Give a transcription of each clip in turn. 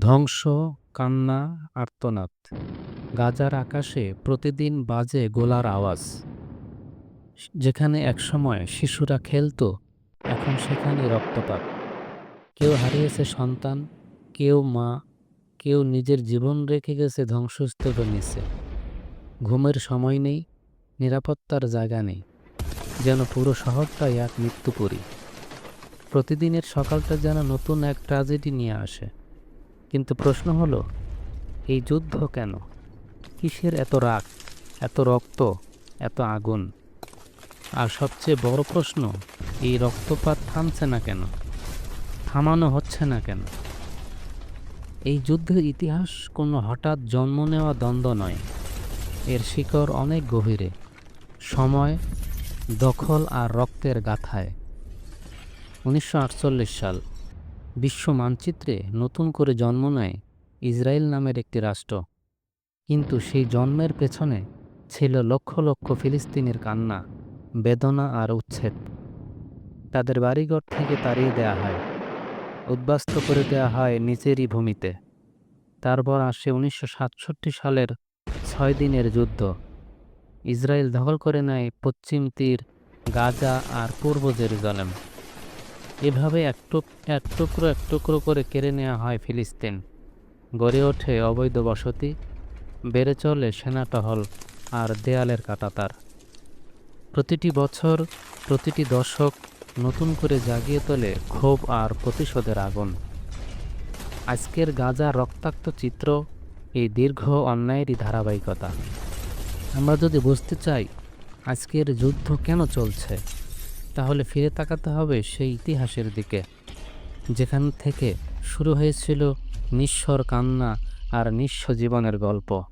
ধ্বংস, কান্না, আর্তনাদ। গাজার আকাশে প্রতিদিন বাজে গোলার আওয়াজ। যেখানে একসময় শিশুরা খেলতো, এখন সেখানে রক্তপাত। কেউ হারিয়েছে সন্তান, কেউ মা, কেউ নিজের জীবন রেখে গেছে ধ্বংসস্তূপের নিচে। ঘুমের সময় নেই, নিরাপত্তার জায়গা নেই, যেন পুরো শহরটাই এক মৃত্যুপুরী। প্রতিদিনের সকালটা যেন নতুন এক ট্র্যাজেডি নিয়ে আসে। কিন্তু প্রশ্ন হলো, এই যুদ্ধ কেন? কিসের এত রাগ, এত রক্ত, এত আগুন? আর সবচেয়ে বড় প্রশ্ন, এই রক্তপাত থামছে না কেন? থামানো হচ্ছে না কেন? এই যুদ্ধের ইতিহাস কোনো হঠাৎ জন্ম নেওয়া দ্বন্দ্ব নয়। এর শিকড় অনেক গভীরে, সময়, দখল আর রক্তের গাথায়। উনিশশো আটচল্লিশ সাল। বিশ্ব মানচিত্রে নতুন করে জন্ম নেয় ইসরায়েল নামের একটি রাষ্ট্র। কিন্তু সেই জন্মের পেছনে ছিল লক্ষ লক্ষ ফিলিস্তিনের কান্না, বেদনা আর উচ্ছেদ। তাদের বাড়িঘর থেকে তাড়িয়ে দেয়া হয়, উদ্বাস্ত করে দেয়া হয় নিচেরই ভূমিতে। তারপর আসে উনিশশো সাতষট্টি সালের ছয় দিনের যুদ্ধ। ইসরায়েল দখল করে নেয় পশ্চিম তীর, গাজা আর পূর্ব জেরুজালেম। এভাবে এক টুক, এক টুকরো এক টুকরো করে কেড়ে নেওয়া হয় ফিলিস্তিন। গড়ে ওঠে অবৈধ বসতি, বেড়ে চলে সেনা টহল আর দেয়ালের কাটাতার। প্রতিটি বছর, প্রতিটি দশক নতুন করে জাগিয়ে তোলে ক্ষোভ আর প্রতিশোধের আগুন। আজকের গাজা রক্তাক্ত চিত্র এই দীর্ঘ অন্যায়েরই ধারাবাহিকতা। আমরা যদি বুঝতে চাই, আজকের যুদ্ধ কেন চলছে? তাহলে ফিরে তাকাতে হবে সেই ইতিহাসের দিকে, যেখান থেকে শুরু হয়েছিল নিঃস্বর কান্না আর নিঃস্ব জীবনের গল্প।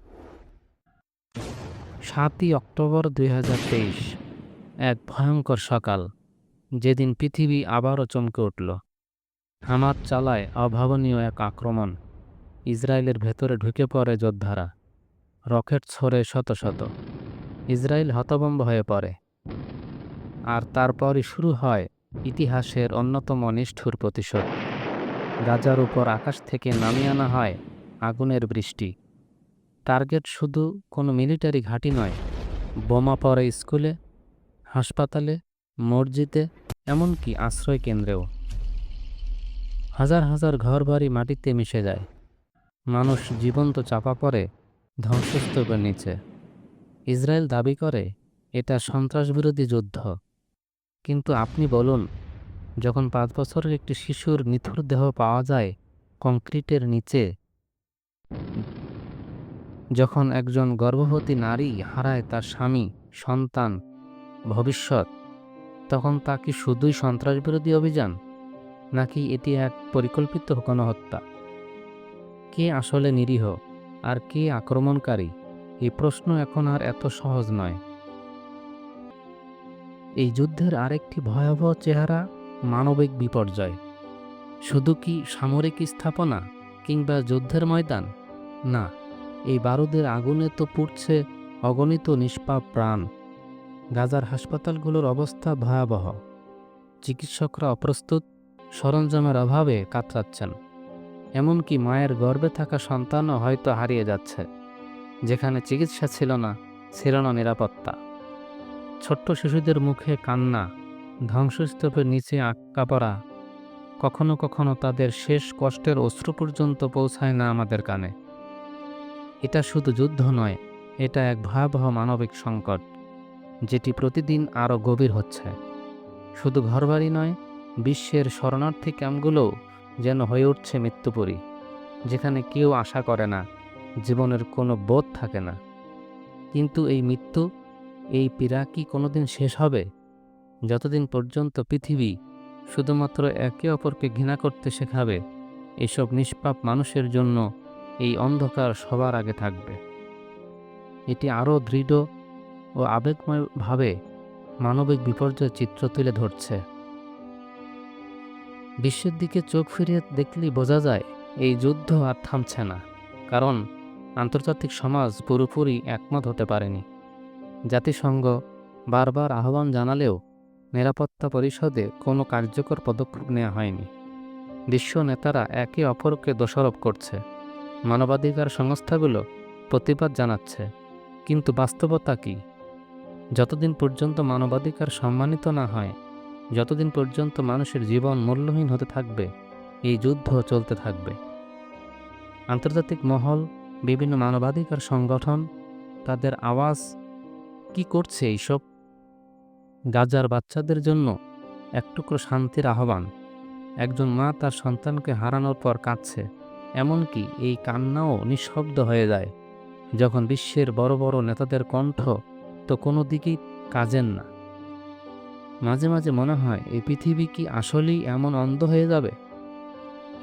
সাতই অক্টোবর দুই এক ভয়ঙ্কর সকাল, যেদিন পৃথিবী আবারও চমকে উঠল। হামাদ চালায় অভাবনীয় এক আক্রমণ। ইসরায়েলের ভেতরে ঢুকে পড়ে যোদ্ধারা। রকেট ছড়ে শত শত। ইসরায়েল হতভম্ব হয়ে পড়ে। আর তারপরই শুরু হয় ইতিহাসের অন্যতম নিষ্ঠুর প্রতিশোধ। গাজার উপর আকাশ থেকে নামিয়ে আনা হয় আগুনের বৃষ্টি। টার্গেট শুধু কোনো মিলিটারি ঘাঁটি নয়, বোমা পড়ে স্কুলে, হাসপাতালে, মসজিদে, এমনকি আশ্রয় কেন্দ্রেও। হাজার হাজার ঘরবাড়ি মাটিতে মিশে যায়। মানুষ জীবন্ত চাপা পড়ে ধ্বংসস্তূপের নিচে। ইসরায়েল দাবি করে, এটা সন্ত্রাসবিরোধী যুদ্ধ। কিন্তু আপনি বলুন, যখন পাঁচ বছরের একটি শিশুর নিথুর দেহ পাওয়া যায় কংক্রিটের নিচে, যখন একজন গর্ভবতী নারী হারায় তার স্বামী, সন্তান, ভবিষ্যৎ, তখন তা কি শুধুই সন্ত্রাসবিরোধী অভিযান, নাকি এটি এক পরিকল্পিত গণহত্যা? কে আসলে নিরীহ আর কে আক্রমণকারী? এই প্রশ্ন এখন আর এত সহজ নয়। এই যুদ্ধের আরেকটি ভয়াবহ চেহারা মানবিক বিপর্যয়। শুধু কি সামরিক স্থাপনা কিংবা যুদ্ধের ময়দান? না, এই বারুদের আগুনে তো পুড়ছে অগণিত নিষ্পাপ প্রাণ। গাজার হাসপাতালগুলোর অবস্থা ভয়াবহ। চিকিৎসকরা অপ্রস্তুত, সরঞ্জামের অভাবে কাতরাচ্ছেন। এমনকি মায়ের গর্ভে থাকা সন্তানও হয়তো হারিয়ে যাচ্ছে। যেখানে চিকিৎসা ছিল না ছিল না নিরাপত্তা। ছোট্ট শিশুদের মুখে কান্না ধ্বংসস্তূপের নিচে আটকা পড়া, কখনো কখনো তাদের শেষ কষ্টের অশ্রু পর্যন্ত পৌঁছায় না আমাদের কানে। এটা শুধু যুদ্ধ নয়, এটা এক ভয়াবহ মানবিক সংকট, যেটি প্রতিদিন আরও গভীর হচ্ছে। শুধু ঘরবাড়ি নয়, বিশ্বের শরণার্থী ক্যাম্পগুলোও যেন হয়ে উঠছে মৃত্যুপুরী, যেখানে কেউ আশা করে না, জীবনের কোনো বোধ থাকে না। কিন্তু এই মৃত্যু এই পীড়া কি কোনোদিন শেষ হবে? যতদিন পর্যন্ত পৃথিবী শুধুমাত্র একে অপরকে ঘৃণা করতে শেখাবে, এসব নিষ্পাপ মানুষের জন্য এই অন্ধকার সবার আগে থাকবে। এটি আরও দৃঢ় ও আবেগময়ভাবে মানবিক বিপর্যয়ের চিত্র তুলে ধরছে। বিশ্বের দিকে চোখ ফিরিয়ে দেখলেই বোঝা যায়, এই যুদ্ধ আর থামছে না, কারণ আন্তর্জাতিক সমাজ পুরোপুরি একমত হতে পারেনি। জাতিসংঘ বারবার আহ্বান জানালেও নিরাপত্তা পরিষদে কোনো কার্যকর পদক্ষেপ নেওয়া হয়নি। বিশ্ব নেতারা একে অপরকে দোষারোপ করছে। মানবাধিকার সংস্থাগুলো প্রতিবাদ জানাচ্ছে। কিন্তু বাস্তবতা কি? যতদিন পর্যন্ত মানবাধিকার সম্মানিত না হয়, যতদিন পর্যন্ত মানুষের জীবন মূল্যহীন হতে থাকবে, এই যুদ্ধ চলতে থাকবে। আন্তর্জাতিক মহল, বিভিন্ন মানবাধিকার সংগঠন, তাদের আওয়াজ কি করছে এইসব? গাজার বাচ্চাদের জন্য একটুকরো শান্তির আহ্বান। একজন মা তার সন্তানকে হারানোর পর কাঁদছে, এমনকি এই কান্নাও নিঃশব্দ হয়ে যায়। যখন বিশ্বের বড় বড় নেতাদের কণ্ঠ তো কোনো দিকেই কাজের না। মাঝে মাঝে মনে হয়, এই পৃথিবী কি আসলেই এমন অন্ধ হয়ে যাবে?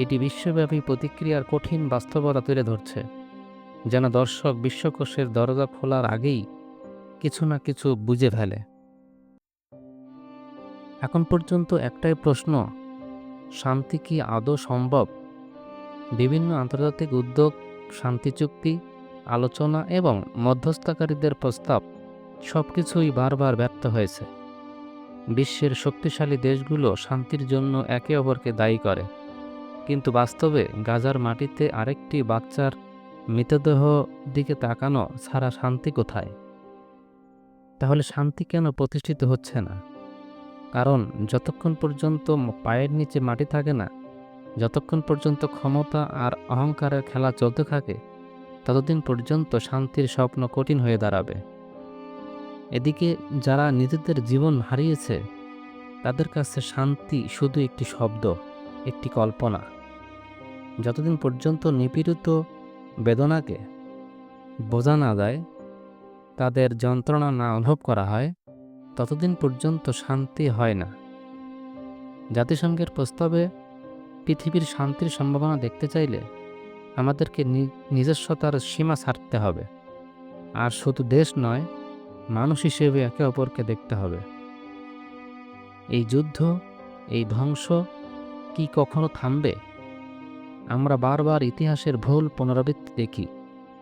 এটি বিশ্বব্যাপী প্রতিক্রিয়ার কঠিন বাস্তবতা তুলে ধরছে, যেন দর্শক বিশ্বকোষের দরজা খোলার আগেই কিছু না কিছু বুঝে ফেলে। এখন পর্যন্ত একটাই প্রশ্ন, শান্তি কি আদৌ সম্ভব? বিভিন্ন আন্তর্জাতিক উদ্যোগ, শান্তি চুক্তি, আলোচনা এবং মধ্যস্থকারীদের প্রস্তাব সব কিছুই বারবার ব্যর্থ হয়েছে। বিশ্বের শক্তিশালী দেশগুলো শান্তির জন্য একে অপরকে দায়ী করে। কিন্তু বাস্তবে গাজার মাটিতে আরেকটি বাচ্চার মৃতদেহ দিকে তাকানো ছাড়া শান্তি কোথায়? তাহলে শান্তি কেন প্রতিষ্ঠিত হচ্ছে না? কারণ যতক্ষণ পর্যন্ত পায়ের নিচে মাটি থাকে না, যতক্ষণ পর্যন্ত ক্ষমতা আর অহংকারের খেলা চলতে থাকে, ততদিন পর্যন্ত শান্তির স্বপ্ন কঠিন হয়ে দাঁড়াবে। এদিকে যারা নিজেদের জীবন হারিয়েছে, তাদের কাছে শান্তি শুধু একটি শব্দ, একটি কল্পনা। যতদিন পর্যন্ত নিপীড়িত বেদনাকে বোঝা না যায় তাদের যন্ত্রণা না অনুভব করা হয়, ততদিন পর্যন্ত শান্তি হয় না। জাতিসংঘের প্রস্তাবে, পৃথিবীর শান্তির সম্ভাবনা দেখতে চাইলে আমাদেরকে নিজস্বতার সীমা ছাড়তে হবে। আর শুধু দেশ নয়, মানুষ হিসেবে একে অপরকে দেখতে হবে। এই যুদ্ধ, এই ধ্বংস কি কখনো থামবে? আমরা বারবার ইতিহাসের ভুল পুনরাবৃত্তি দেখি,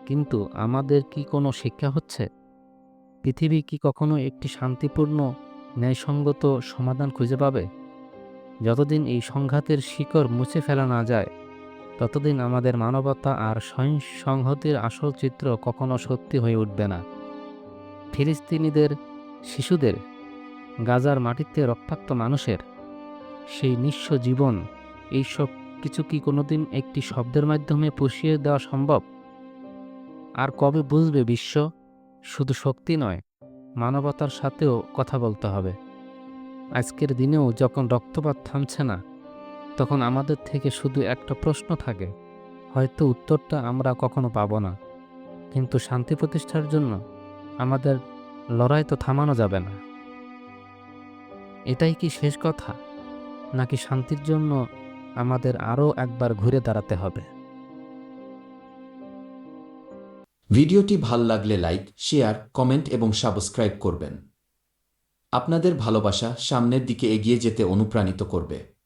কিন্তু আমাদের কি কোনো শিক্ষা হচ্ছে? পৃথিবী কি কখনো একটি শান্তিপূর্ণ, ন্যায়সঙ্গত সমাধান খুঁজে পাবে? যতদিন এই সংঘাতের শিকড় মুছে ফেলা না যায়, ততদিন আমাদের মানবতা আর সংহতির আসল চিত্র কখনো সত্যি হয়ে উঠবে না। ফিলিস্তিনিদের, শিশুদের, গাজার মাটিতে রক্তাক্ত মানুষের সেই নিঃস্ব জীবন, এইসব কিছু কি কোনোদিন একটি শব্দের মাধ্যমে পুষিয়ে দেওয়া সম্ভব? আর কবে বুঝবে বিশ্ব? শুধু শক্তি নয়, মানবতার সাথেও কথা বলতে হবে। আজকের দিনেও যখন রক্তপাত থামছে না, তখন আমাদের থেকে শুধু একটা প্রশ্ন থাকে, হয়তো উত্তরটা আমরা কখনো পাবো না। কিন্তু শান্তি প্রতিষ্ঠার জন্য আমাদের লড়াই তো থামানো যাবে না। এটাই কি শেষ কথা? নাকি শান্তির জন্য আমাদের আরও একবার ঘুরে দাঁড়াতে হবে? ভিডিওটি ভালো লাগলে লাইক, শেয়ার, কমেন্ট এবং সাবস্ক্রাইব করবেন। আপনাদের ভালোবাসা সামনের দিকে এগিয়ে যেতে অনুপ্রাণিত করবে।